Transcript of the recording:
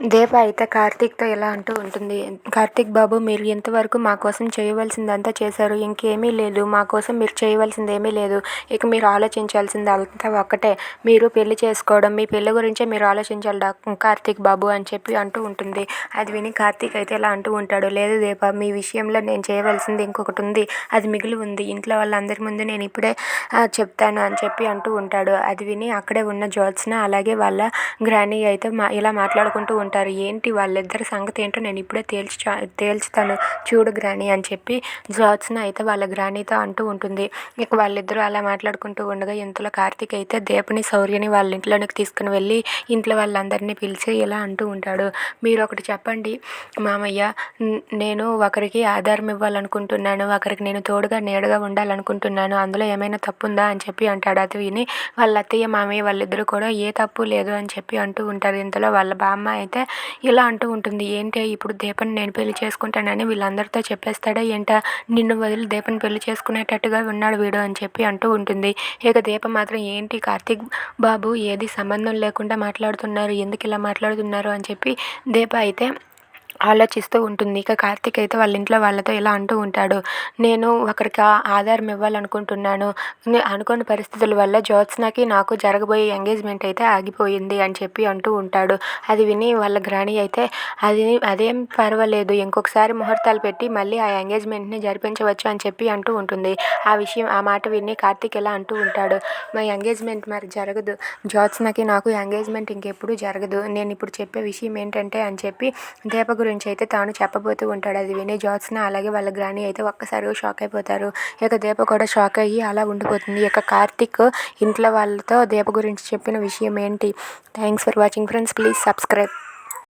దేవ అయితే కార్తీక్తో ఇలా అంటూ ఉంటుంది కార్తీక్ బాబు మీరు ఇంతవరకు మా కోసం చేయవలసిందంతా చేశారు. ఇంకేమీ లేదు. మా కోసం మీరు చేయవలసింది ఏమీ లేదు. ఇక మీరు ఆలోచించాల్సింది అంతా ఒక్కటే. మీరు పెళ్ళి చేసుకోవడం మీ పెళ్ళి గురించే మీరు ఆలోచించాలి కార్తీక్ బాబు అని చెప్పి అంటూ ఉంటుంది. అది విని కార్తీక్ అయితే ఇలా అంటూ ఉంటాడు. లేదు దేవ మీ విషయంలో నేను చేయవలసింది ఇంకొకటి ఉంది. అది మిగిలి ఉంది. ఇంట్లో వాళ్ళందరి ముందు నేను ఇప్పుడే చెప్తాను అని చెప్పి అంటూ ఉంటాడు. అది విని అక్కడే ఉన్న జ్యోత్స్న అలాగే వాళ్ళ గ్రానీ అయితే మా ఇలా మాట్లాడుకుంటూ ఉంటారు. ఏంటి వాళ్ళిద్దరి సంగతి ఏంటో నేను ఇప్పుడే తేల్చి తేల్చుతాను. చూడు గ్రాని అని చెప్పి జ్యోత్స్న అయితే వాళ్ళ గ్రానీతో అంటూ ఉంటుంది. ఇక వాళ్ళిద్దరూ అలా మాట్లాడుకుంటూ ఉండగా ఇంతలో కార్తీక్ అయితే దేపని శౌర్యని వాళ్ళ ఇంట్లోనికి తీసుకుని వెళ్ళి ఇంట్లో వాళ్ళందరినీ పిలిచి ఇలా అంటూ ఉంటాడు. మీరు ఒకటి చెప్పండి. మామయ్య నేను ఒకరికి ఆధారం ఇవ్వాలనుకుంటున్నాను. ఒకరికి నేను తోడుగా నేడుగా ఉండాలనుకుంటున్నాను. అందులో ఏమైనా తప్పు ఉందా అని చెప్పి అంటాడు. అది విని వాళ్ళ అత్తయ్య మామయ్య వాళ్ళిద్దరూ కూడా ఏ తప్పు లేదు అని చెప్పి అంటూ ఉంటారు. ఇంతలో వాళ్ళ బామ్మ అయితే ఇలా అంటూ ఉంటుంది. ఏంటి ఇప్పుడు దీపని నేను పెళ్ళి చేసుకుంటానని వీళ్ళందరితో చెప్పేస్తాడా? ఏంటా? నిన్ను వదిలి దీపని పెళ్ళి చేసుకునేటట్టుగా ఉన్నాడు వీడు అని చెప్పి అంటూ ఉంటుంది. ఇక దీప మాత్రం ఏంటి? కార్తీక్ బాబు ఏది సంబంధం లేకుండా మాట్లాడుతున్నారు? ఎందుకు ఇలా మాట్లాడుతున్నారు? అని చెప్పి దీప అయితే ఆలోచిస్తూ ఉంటుంది. ఇక కార్తీక్ అయితే వాళ్ళ ఇంట్లో వాళ్ళతో ఇలా అంటూ ఉంటాడు. నేను ఒకరికి ఆధారం ఇవ్వాలనుకుంటున్నాను. అనుకోని పరిస్థితుల వల్ల జ్యోత్స్నకి నాకు జరగబోయే ఎంగేజ్మెంట్ అయితే ఆగిపోయింది అని చెప్పి అంటూ ఉంటాడు. అది విని వాళ్ళ గ్రాణి అయితే అది అదేం పర్వాలేదు. ఇంకొకసారి ముహూర్తాలు పెట్టి మళ్ళీ ఆ ఎంగేజ్మెంట్ని జరిపించవచ్చు అని చెప్పి అంటూ ఉంటుంది. ఆ విషయం ఆ మాట విని కార్తీక్ ఇలా అంటూ ఉంటాడు. మా ఎంగేజ్మెంట్ మరి జరగదు. జ్యోత్స్నకి నాకు ఎంగేజ్మెంట్ ఇంకెప్పుడు జరగదు. నేను ఇప్పుడు చెప్పే విషయం ఏంటంటే అని చెప్పి దీప గురించి అయితే తాను చెప్పబోతూ ఉంటాడు. అది విని జ్యోత్స్న అలాగే వాళ్ళ గ్రాని అయితే ఒక్కసారిగా షాక్ అయిపోతారు. ఇక దీప కూడా షాక్ అయ్యి అలా ఉండిపోతుంది. ఇక కార్తిక్ ఇంట్లో వాళ్ళతో దీప గురించి చెప్పిన విషయం ఏంటి? Thanks for watching friends please subscribe